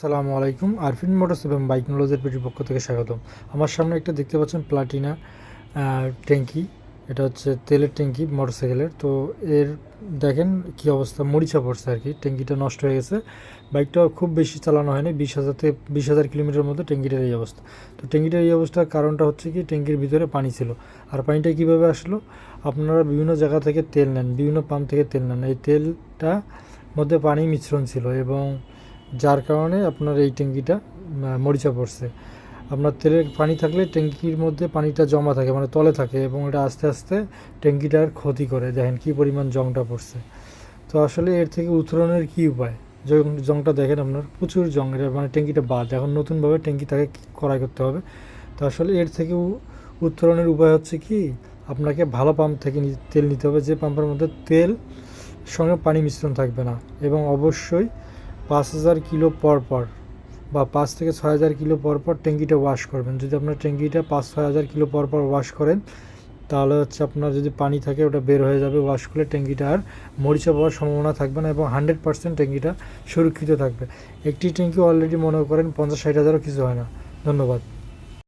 সালামু আলাইকুম। আরফিন মোটরস এবং বাইক নলেজের পেটির পক্ষ থেকে স্বাগতম। আমার সামনে একটা দেখতে পাচ্ছেন প্লাটিনা ট্যাঙ্কি। এটা হচ্ছে তেলের ট্যাঙ্কি মোটরসাইকেলের। তো এর দেখেন কি অবস্থা, মরিচা পড়ছে আর কি। ট্যাঙ্কিটা নষ্ট হয়ে গেছে। বাইকটা খুব বেশি চালানো হয়নি। বিশ হাজার থেকে বিশ হাজার কিলোমিটার মধ্যে ট্যাঙ্কিটার এই অবস্থা। তো ট্যাঙ্কিটার এই অবস্থার কারণটা হচ্ছে কি, ট্যাঙ্কির ভিতরে পানি ছিল। আর পানিটা কীভাবে আসলো? আপনারা বিভিন্ন জায়গা থেকে তেল নেন, বিভিন্ন পাম্প থেকে তেল নেন। এই তেলটা মধ্যে পানি মিশ্রণ ছিল এবং যার কারণে আপনার এই ট্যাঙ্কিটা মরিচা পড়ছে। আপনার তেলের পানি থাকলে ট্যাঙ্কির মধ্যে পানিটা জমা থাকে মানে তলে থাকে এবং এটা আস্তে আস্তে ট্যাঙ্কিটার ক্ষতি করে। দেখেন কী পরিমাণ জংটা পড়ছে। তো আসলে এর থেকে উত্তরণের কী উপায়? জংটা দেখেন আপনার, প্রচুর জং, এটা মানে ট্যাঙ্কিটা বাদ। এখন নতুনভাবে ট্যাঙ্কি তাকে করাই করতে হবে। তো আসলে এর থেকে উত্তরণের উপায় হচ্ছে কি, আপনাকে ভালো পাম্প থেকে তেল নিতে হবে। যে পাম্পের মধ্যে তেল, সঙ্গে পানি মিশ্রণ থাকবে না। এবং অবশ্যই পাঁচ হাজার কিলো পর পর বা পাঁচ থেকে ছয় হাজার কিলো পর পর ট্যাঙ্কিটা ওয়াশ করবেন। যদি আপনার ট্যাঙ্কিটা পাঁচ ছয় হাজার কিলো পর পর ওয়াশ করেন, তাহলে হচ্ছে আপনার যদি পানি থাকে ওটা বের হয়ে যাবে ওয়াশ করলে ট্যাঙ্কিটা আর মরিচা পাওয়ার সম্ভাবনা থাকবে না এবং হান্ড্রেড পার্সেন্ট ট্যাঙ্কিটা সুরক্ষিত থাকবে। একটি ট্যাঙ্কি অলরেডি মনে করেন পঞ্চাশ ষাট হাজারও কিছু হয় না। ধন্যবাদ।